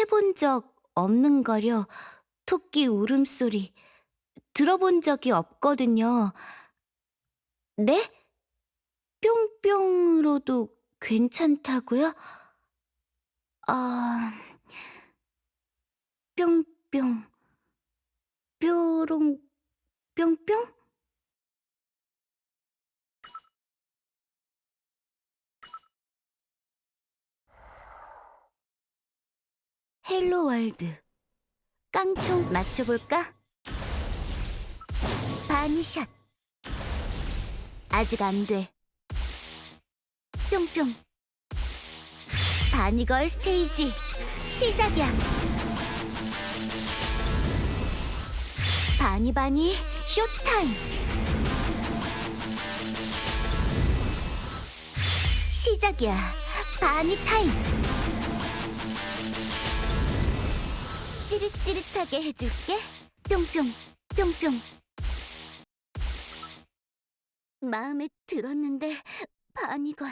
해본 적 없는 거려. 토끼 울음소리. 들어본 적이 없거든요. 네? 뿅뿅으로도 괜찮다고요? 아, 뿅뿅, 뾰롱, 뿅뿅? 헬로 월드. 깡총 맞춰볼까? 바니샷. 아직 안 돼. 뿅뿅. 바니걸 스테이지 시작이야. 바니바니 쇼타임. 시작이야. 바니 타임. 찌릿찌릿하게 해줄게. 뿅뿅, 뿅뿅. 마음에 들었는데 바니걸